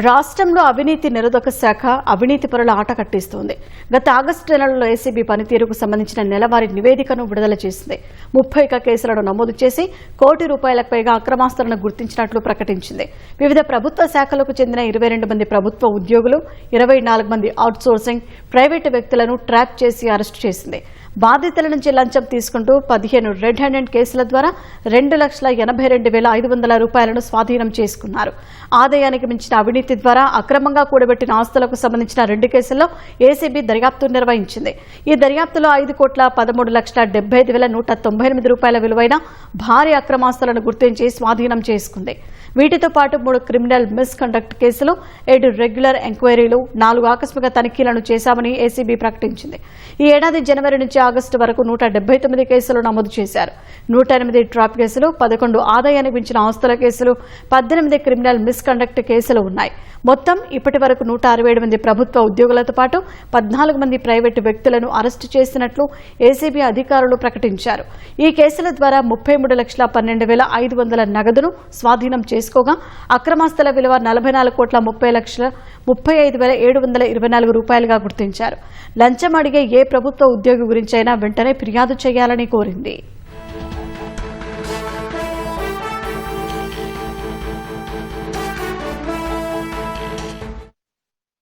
రాష్ట్రంలో అవినీతి నిరోధక శాఖ అవినీతి పరుల ఆట కట్టిస్తోంది. గత ఆగస్టు నెలలో ఏసీబీ పనితీరుకు సంబంధించిన నెలవారీ నివేదికను విడుదల చేసింది. ముప్పై కేసులను నమోదు చేసి కోటి రూపాయలకు పైగా అక్రమాస్తులను గుర్తించినట్లు ప్రకటించింది. వివిధ ప్రభుత్వ శాఖలకు చెందిన ఇరవై రెండు మంది ప్రభుత్వ ఉద్యోగులు ఇరవై నాలుగు మంది అవుట్సోర్సింగ్ ప్రైవేటు వ్యక్తులను ట్రాప్ చేసి అరెస్టు చేసింది. బాధితుల నుంచి లంచం తీసుకుంటూ పదిహేను రెడ్ హ్యాండెడ్ కేసుల ద్వారా రెండు లక్షల ఎనభై రెండు వేల ఐదు వందల రూపాయలను స్వాధీనం చేసుకున్నారు. ఆదాయానికి మించిన అవినీతి ద్వారా అక్రమంగా కూడబెట్టిన ఆస్తులకు సంబంధించిన రెండు కేసుల్లో ఏసీబీ దర్యాప్తు నిర్వహించింది. ఈ దర్యాప్తులో ఐదు కోట్ల పదమూడు లక్షల డెబ్బై ఐదు వేల నూట తొంభై ఎనిమిది రూపాయల విలువైన భారీ అక్రమాస్తులను గుర్తించి స్వాధీనం చేసుకుంది. వీటితో పాటు మూడు క్రిమినల్ మిస్కండక్ట్ కేసులు ఏడు రెగ్యులర్ ఎంక్వైరీలు నాలుగు ఆకస్మిక తనిఖీలను చేశామని ఏసీబీ ప్రకటించింది. ఈ ఏడాది జనవరి నుంచి ఆగస్టు వరకు నూట డెబ్బై తొమ్మిది కేసులు నమోదు చేశారు. నూట ఎనిమిది ట్రాప్ కేసులు పదకొండు ఆదాయానికి మించిన ఆస్తుల కేసులు పద్దెనిమిది క్రిమినల్ మిస్కండక్ట్ కేసులు ఉన్నాయి. మొత్తం ఇప్పటి వరకు నూట అరవై మంది ప్రభుత్వ ఉద్యోగులతో పాటు పద్నాలుగు మంది ప్రైవేటు వ్యక్తులను అరెస్టు చేసినట్లు ఏసీబీ అధికారులు ప్రకటించారు. ఈ కేసుల ద్వారా ముప్పై మూడు లక్షల పన్నెండు వేల ఐదు వందల నగదును స్వాధీనం చేసుకోగా అక్రమాస్తుల విలువ నలభై నాలుగు కోట్ల ముప్పై లక్షల ముప్పై ఐదు వేల ఏడు వందల ఇరవై నాలుగు రూపాయలుగా గుర్తించారు. లంచం అడిగే ఏ ప్రభుత్వ ఉద్యోగి చైనా వెంటనే ఫిర్యాదు చేయాలని కోరింది.